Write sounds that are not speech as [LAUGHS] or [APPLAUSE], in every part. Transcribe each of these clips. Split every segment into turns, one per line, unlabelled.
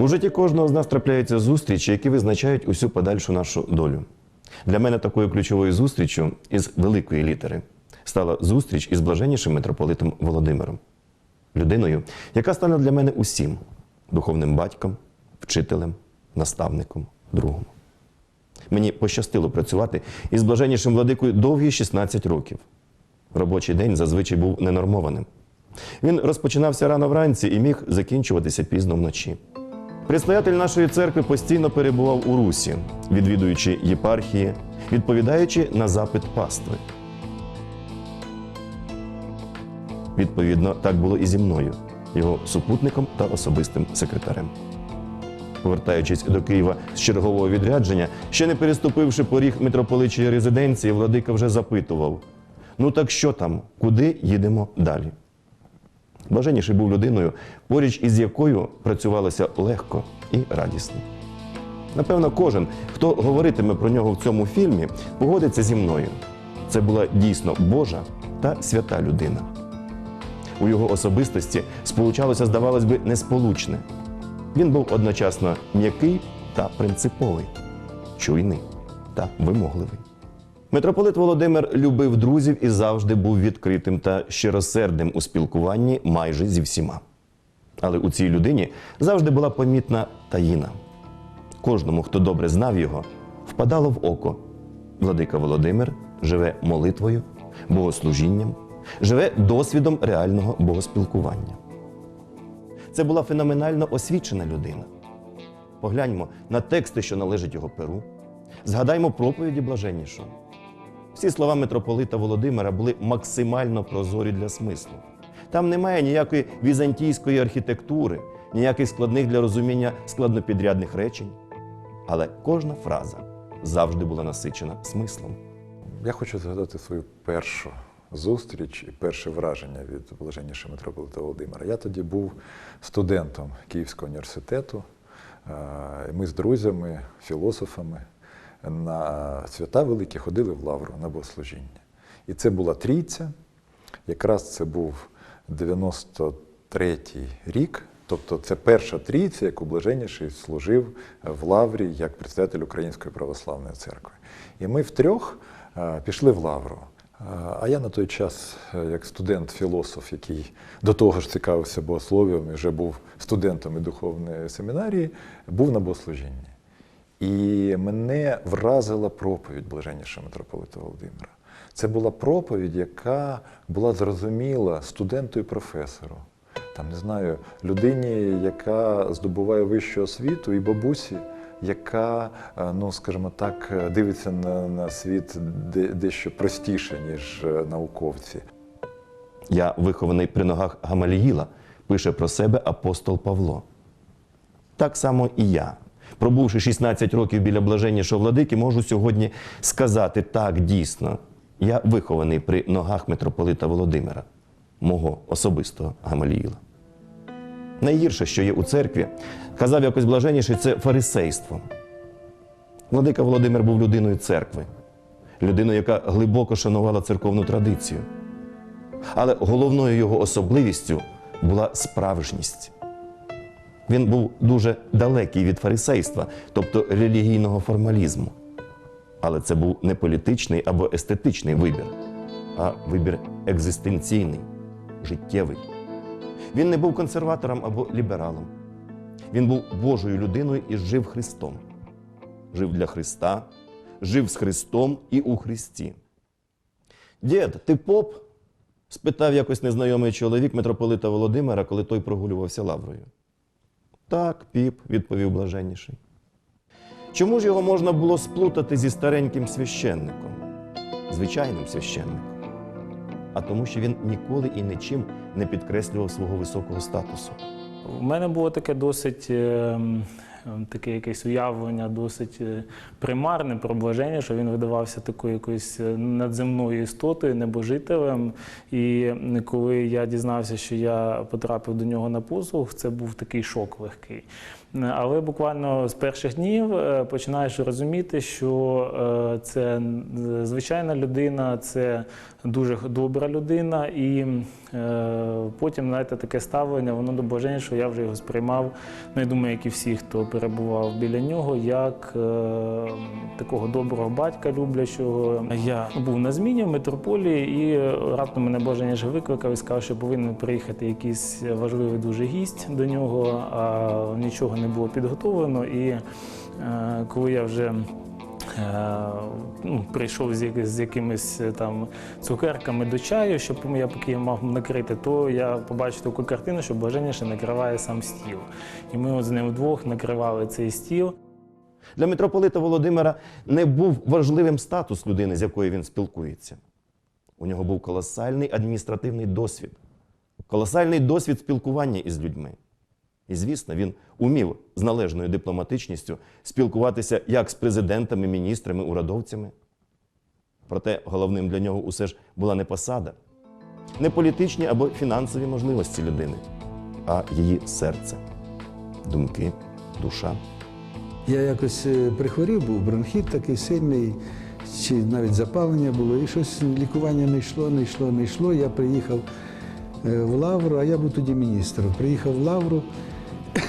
У житті кожного з нас трапляються зустрічі, які визначають усю подальшу нашу долю. Для мене такою ключовою зустрічю із великої літери стала зустріч із блаженнішим митрополитом Володимиром, людиною, яка стане для мене усім духовним батьком, вчителем, наставником, другом. Мені пощастило працювати із блаженнішим владикою довгі 16 років. Робочий день зазвичай був ненормованим. Він розпочинався рано вранці і міг закінчуватися пізно вночі. Предстоятель нашої церкви постійно перебував у русі, відвідуючи єпархії, відповідаючи на запит пастви. Відповідно, так було і зі мною, його супутником та особистим секретарем. Повертаючись до Києва з чергового відрядження, ще не переступивши поріг митрополичої резиденції, владика вже запитував: ну так що там, куди їдемо далі? Блаженніший був людиною, поряд із якою працювалося легко і радісно. Напевно, кожен, хто говоритиме про нього в цьому фільмі, погодиться зі мною. Це була дійсно Божа та свята людина. У його особистості сполучалося, здавалось би, несполучне. Він був одночасно м'який та принциповий, чуйний та вимогливий. Митрополит Володимир любив друзів і завжди був відкритим та щиросердним у спілкуванні майже зі всіма. Але у цій людині завжди була помітна таїна. Кожному, хто добре знав його, впадало в око. Владика Володимир живе молитвою, богослужінням, живе досвідом реального богоспілкування. Це була феноменально освічена людина. Погляньмо на тексти, що належать його перу. Згадаймо проповіді блаженнішого. Всі слова митрополита Володимира були максимально прозорі для смислу. Там немає ніякої візантійської архітектури, ніяких складних для розуміння складнопідрядних речень. Але кожна фраза завжди була насичена смислом.
Я хочу згадати свою першу зустріч і перше враження від блаженнішого митрополита Володимира. Я тоді був студентом Київського університету. Е, Ми з друзями, філософами на свята великі ходили в Лавру на богослужіння. І це була трійця. Якраз це був 93-й рік. Тобто це перша трійця, яку блаженніший служив в Лаврі як представитель Української православної церкви. І ми втрьох е, пішли в Лавру. Е, А я на той час, е, як студент-філософ, який до того ж цікавився богослов'ям і вже був студентом і духовної семінарії, був на богослужінні. І мене вразила проповідь блаженнішого митрополита Володимира. Це була проповідь, яка була зрозуміла студенту і професору. Там не знаю, людині, яка здобуває вищу освіту, і бабусі, яка, е, ну скажімо так, е, дивиться на, на світ дещо простіше, ніж е, науковці.
Я вихований при ногах Гамаліїла, пише про себе апостол Павло. Так само і я, пробувши 16 років біля блаженнішого владики, можу сьогодні сказати так дійсно. Я вихований при ногах митрополита Володимира, мого особистого Гамаліїла. Найгірше, що є у церкві, казав якось блаженніший, це фарисейство. Владика Володимир був людиною церкви, людиною, яка глибоко шанувала церковну традицію. Але головною його особливістю була справжність. Він був дуже далекий від фарисейства, тобто релігійного формалізму. Але це був не політичний або естетичний вибір, а вибір екзистенційний, життєвий. Він не був консерватором або лібералом. Він був Божою людиною і жив Христом. Жив для Христа, жив з Христом і у Христі. Дід, ти поп? спитав якось незнайомий чоловік митрополита Володимира, коли той прогулювався лаврою. Так, піп, відповів блаженніший. Чому ж його можна було сплутати зі стареньким священником, звичайним священником? А тому, що він ніколи і нічим не підкреслював свого високого статусу.
У мене було таке досить е, м, таке якесь уявлення, досить е, примарне про блаження, що він видавався такою якоюсь е, надземною істотою, небожителем. І коли я дізнався, що я потрапив до нього на послуг, це був такий шок легкий. Але буквально з перших днів е, починаєш розуміти, що е, це звичайна людина, це дуже добра людина, і Е, Потім, знаєте, таке ставлення, воно до бажання, що я вже його сприймав, ну я думаю, як і всі, хто перебував біля нього, як такого доброго батька люблячого. Я. Був на зміні в митрополії, і раптом мене бажання ж викликав і сказав, що повинен приїхати якийсь важливий дуже гість до нього, а нічого не було підготовлено. І е, коли я вже Е, ну, прийшов з, якимись е, там цукерками до чаю, щоб я поки мав накрити, то я побачив таку картину, що Блаження ще накриває сам стіл. І ми з ним вдвох накривали цей стіл.
Для митрополита Володимира не був важливим статус людини, з якою він спілкується. У нього був колосальний адміністративний досвід, колосальний досвід спілкування із людьми. І, звісно, він умів з належною дипломатичністю спілкуватися як з президентами, міністрами, урядовцями. Проте головним для нього усе ж була не посада, не політичні або фінансові можливості людини, а її серце, думки, душа.
Я якось е, прихворів, був бронхіт такий сильний, чи навіть запалення було, і щось лікування не йшло, не йшло, не йшло. Я приїхав е, в Лавру, а я був тоді міністром. Приїхав в Лавру,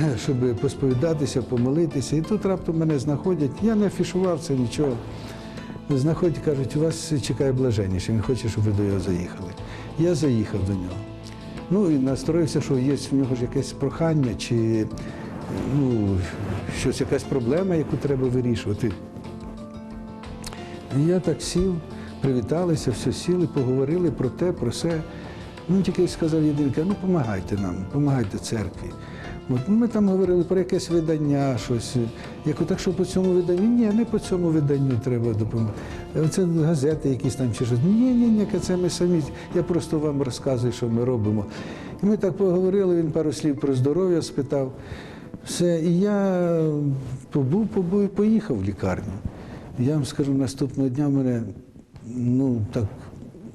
[LAUGHS] щоб посповідатися, помолитися. І тут раптом мене знаходять. Я не афішував це нічого. Знаходять, кажуть, у вас чекає блаженніше, він хоче, щоб ви до його заїхали. Я заїхав до нього. Ну і настроївся, що є в нього ж якесь прохання, чи ну, щось, якась проблема, яку треба вирішувати. І я так сів, привіталися, все сіли, поговорили про те, про все. Ну, тільки сказав єдинка, ну допомагайте нам, допомагайте церкві. От ми там говорили про якесь видання, щось. Я кажу, так що по цьому виданню? Ні, не по цьому виданню треба допомогти. Це газети якісь там чи щось. Ні, ні, ні, це ми самі. Я просто вам розказую, що ми робимо. І ми так поговорили, він пару слів про здоров'я спитав. Все, і я побув, побув і поїхав в лікарню. Я вам скажу, наступного дня мене ну так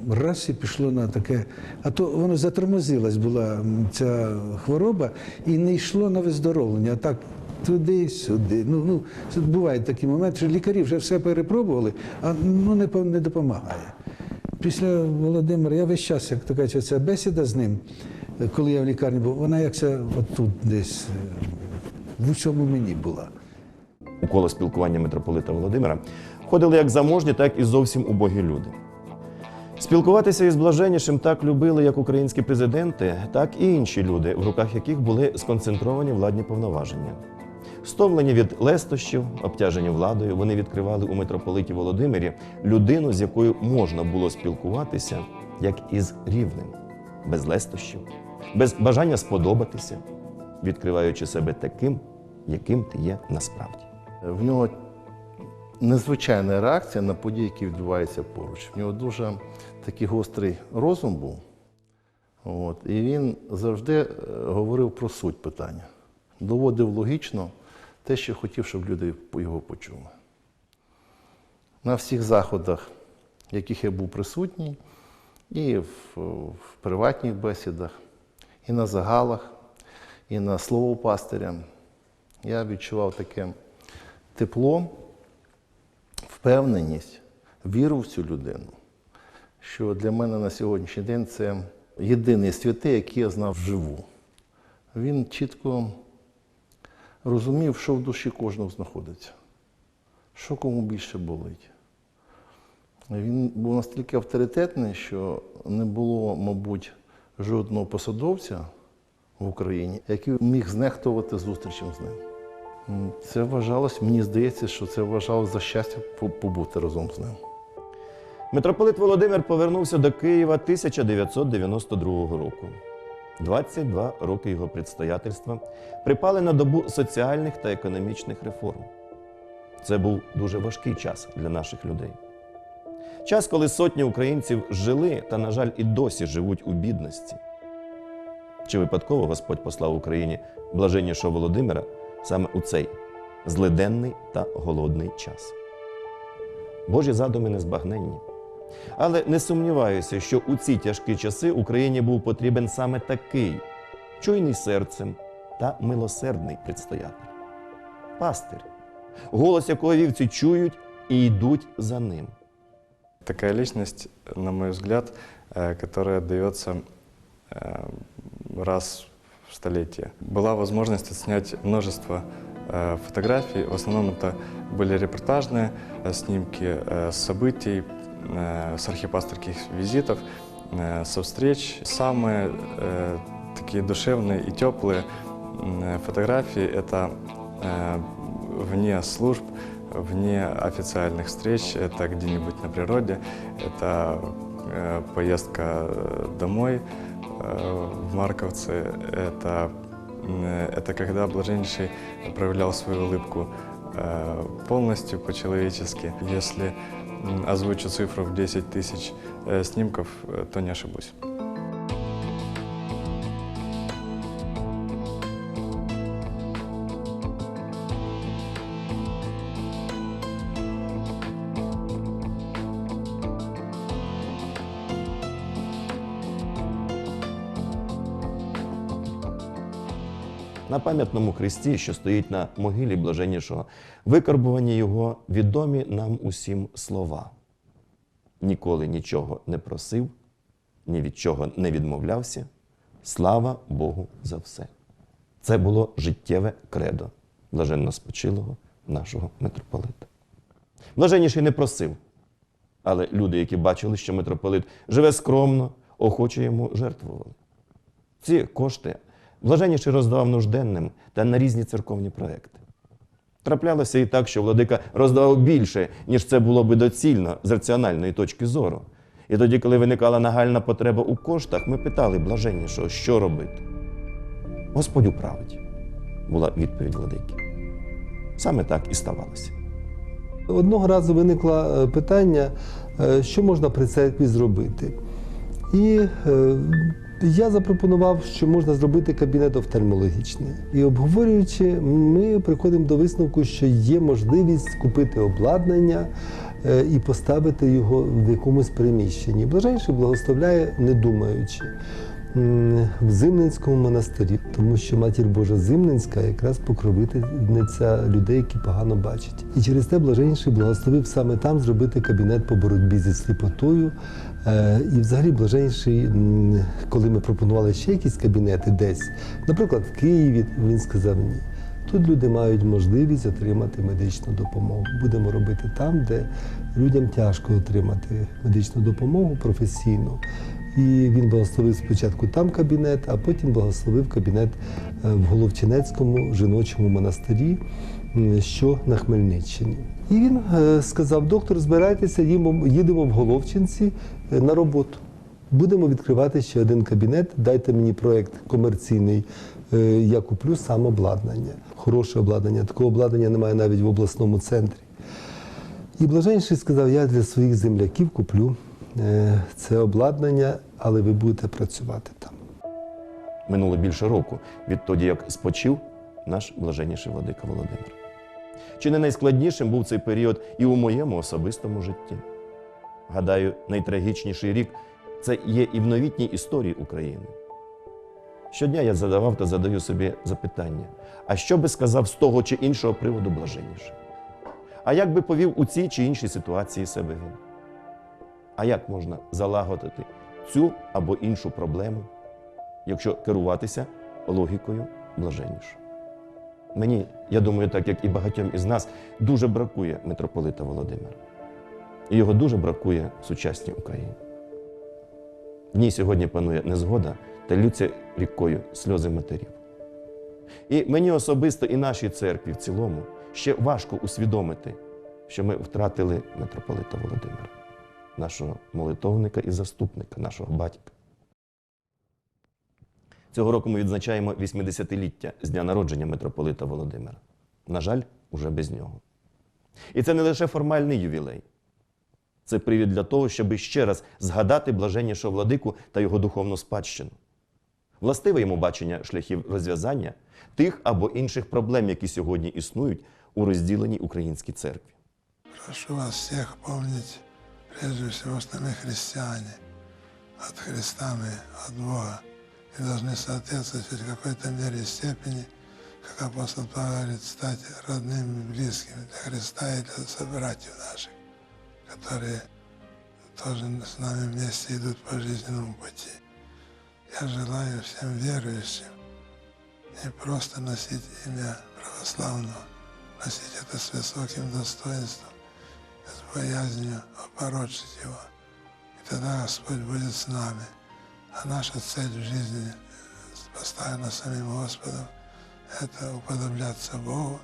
раз і пішло на таке. А то воно затормозилась була ця хвороба і не йшло на виздоровлення. А так туди, сюди. Ну, ну, бувають такі моменти, що лікарі вже все перепробували, а ну, не, не допомагає. Після Володимира, я весь час, як кажуть, ця бесіда з ним, коли я в лікарні був, вона як це отут десь е, в усьому мені була.
У коло спілкування митрополита Володимира входили як заможні, так і зовсім убогі люди. Спілкуватися із блаженнішим так любили як українські президенти, так і інші люди, в руках яких були сконцентровані владні повноваження. Стомлені від лестощів, обтяжені владою, вони відкривали у митрополиті Володимирі людину, з якою можна було спілкуватися, як із рівним, без лестощів, без бажання сподобатися, відкриваючи себе таким, яким ти є насправді.
В нього незвичайна реакція на події, які відбуваються поруч. В нього дуже такий гострий розум був. От, і він завжди е, говорив про суть питання, доводив логічно те, що хотів, щоб люди його почули. На всіх заходах, в яких я був присутній, і в, в приватних бесідах, і на загалах, і на слово пастиря, я відчував таке тепло, впевненість, віру в цю людину, що для мене на сьогоднішній день це єдиний святий, який я знав вживу. Він чітко розумів, що в душі кожного знаходиться, що кому більше болить. Він був настільки авторитетний, що не було, мабуть, жодного посадовця в Україні, який міг знехтувати зустрічем з ним. Це вважалось, мені здається, що це вважалось за щастя побути разом з ним.
Митрополит Володимир повернувся до Києва 1992 року. 22 роки його предстоятельства припали на добу соціальних та економічних реформ. Це був дуже важкий час для наших людей. Час, коли сотні українців жили та, на жаль, і досі живуть у бідності. Чи випадково Господь послав Україні блаженнішого Володимира саме у цей злиденний та голодний час? Божі задуми незбагненні. Але не сумніваюся, що у ці тяжкі часи Україні був потрібен саме такий чуйний серцем та милосердний предстоятель. Пастир, голос якого вівці чують і йдуть за ним.
Такая личность, на мой взгляд, э, которая дается э, раз в столетие. Была возможность отснять множество э, фотографий. В основном это были репортажные э, снимки э, с событий, с архипасторских визитов, со встреч. Самые такие душевные и теплые фотографии – это вне служб, вне официальных встреч, это где-нибудь на природе, это поездка домой в Марковце, это, м, это когда Блаженнейший проявлял свою улыбку э, полностью по-человечески. Если м, озвучу цифру в 10 тысяч э, снимков, э, то не ошибусь.
На пам'ятному хресті, що стоїть на могилі блаженнішого, викарбувані його відомі нам усім слова. Ніколи нічого не просив, ні від чого не відмовлявся. Слава Богу за все. Це було життєве кредо блаженно спочилого нашого митрополита. Блаженніший не просив, але люди, які бачили, що митрополит живе скромно, охоче йому жертвували. Ці кошти блаженніший роздавав нужденним та на різні церковні проекти. Траплялося і так, що владика роздавав більше, ніж це було би доцільно з раціональної точки зору. І тоді, коли виникала нагальна потреба у коштах, ми питали блаженнішого, що робити. Господь управить, була відповідь владики. Саме так і ставалося.
Одного разу виникло е, питання, е, що можна при церкві зробити. І е, я запропонував, що можна зробити кабінет офтальмологічний. І обговорюючи, ми приходимо до висновку, що є можливість купити обладнання е, і поставити його в якомусь приміщенні. Блаженший благословляє, не думаючи. В Зимненському монастирі, тому що матір Божа Зимненська якраз покровительниця людей, які погано бачать. І через те блаженніший благословив саме там зробити кабінет по боротьбі зі сліпотою. Е, І взагалі блаженніший, коли ми пропонували ще якісь кабінети десь, наприклад, в Києві, він сказав ні. Тут люди мають можливість отримати медичну допомогу. Будемо робити там, де людям тяжко отримати медичну допомогу професійну. І він благословив спочатку там кабінет, а потім благословив кабінет е, в Головчинецькому жіночому монастирі, що на Хмельниччині. І він е, сказав: доктор, збирайтеся, їдемо в Головчинці е, на роботу. Будемо відкривати ще один кабінет. Дайте мені проект комерційний. Я куплю сам обладнання. Хороше обладнання. Такого обладнання немає навіть в обласному центрі. І блаженший сказав: я для своїх земляків куплю це обладнання, але ви будете працювати там.
Минуло більше року відтоді, як спочив наш блаженніший владика Володимир. Чи не найскладнішим був цей період і у моєму особистому житті? Гадаю, найтрагічніший рік це є і в новітній історії України. Щодня я задавав та задаю собі запитання: а що би сказав з того чи іншого приводу блаженніший? А як би повів у цій чи іншій ситуації себе він? А як можна залагодити цю або іншу проблему, якщо керуватися логікою блаженнішого? Мені, я думаю, так як і багатьом із нас, дуже бракує митрополита Володимира. І його дуже бракує в сучасній Україні. В ній сьогодні панує незгода та лються рікою сльози матерів. І мені особисто і нашій церкві в цілому ще важко усвідомити, що ми втратили митрополита Володимира, нашого молитовника і заступника, нашого батька. Цього року ми відзначаємо 80-ліття з дня народження митрополита Володимира. На жаль, уже без нього. І це не лише формальний ювілей. Це привід для того, щоб ще раз згадати блаженнішого владику та його духовну спадщину. Властиве йому бачення шляхів розв'язання тих або інших проблем, які сьогодні існують у розділеній українській церкві.
Прошу вас всех помнить, прежде всего, что мы христиане. От Христа мы, от Бога. И должны соответствовать в какой-то мере и степени, как апостол Павел говорит, стать родными, близкими для Христа и для собратьев наших, которые тоже с нами вместе идут по жизненному пути. я желаю всем верующим не просто носить имя православного, носить это с высоким достоинством, с боязнью опорочить его. И тогда Господь будет с нами. А наша цель в жизни, э, поставлена самим Господом, это уподобляться Богу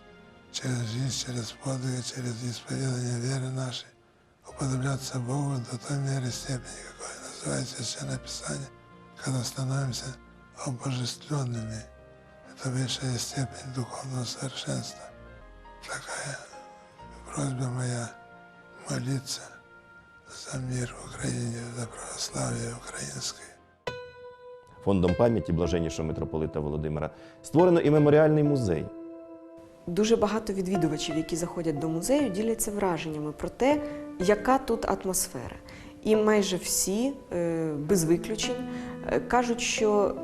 через жизнь, через подвиги, через исповедание веры нашей, уподобляться Богу до той меры степени, какой называется Священное Писание, когда становимся обожествленными. Это высшая степень духовного совершенства. Такая просьба моя молиться за мир в Украине, за православие украинское.
Фондом пам'яті блаженнішого митрополита Володимира створено і меморіальний музей.
Дуже багато відвідувачів, які заходять до музею, діляться враженнями про те, яка тут атмосфера. І майже всі, е, без виключень, е, кажуть, що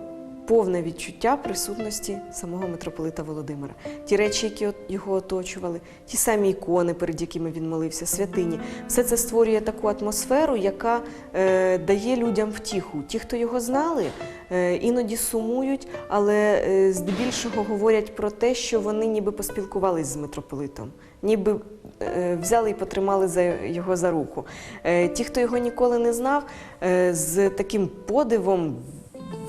повне відчуття присутності самого митрополита Володимира. Ті речі, які його оточували, ті самі ікони, перед якими він молився, святині, все це створює таку атмосферу, яка е, дає людям втіху. Ті, хто його знали, е, іноді сумують, але е, здебільшого говорять про те, що вони ніби поспілкувались з митрополитом, ніби е, взяли і потримали за його за руку. Е, Ті, хто його ніколи не знав, е, з таким подивом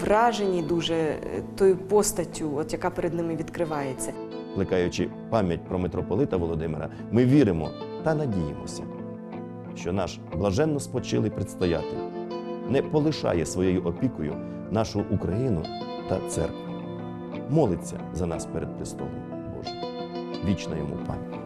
вражені дуже е, тою постаттю, от яка перед ними відкривається.
Плекаючи пам'ять про митрополита Володимира, ми віримо та надіємося, що наш блаженно спочилий предстоятель не полишає своєю опікою нашу Україну та церкву, молиться за нас перед престолом Божим. Вічна йому пам'ять.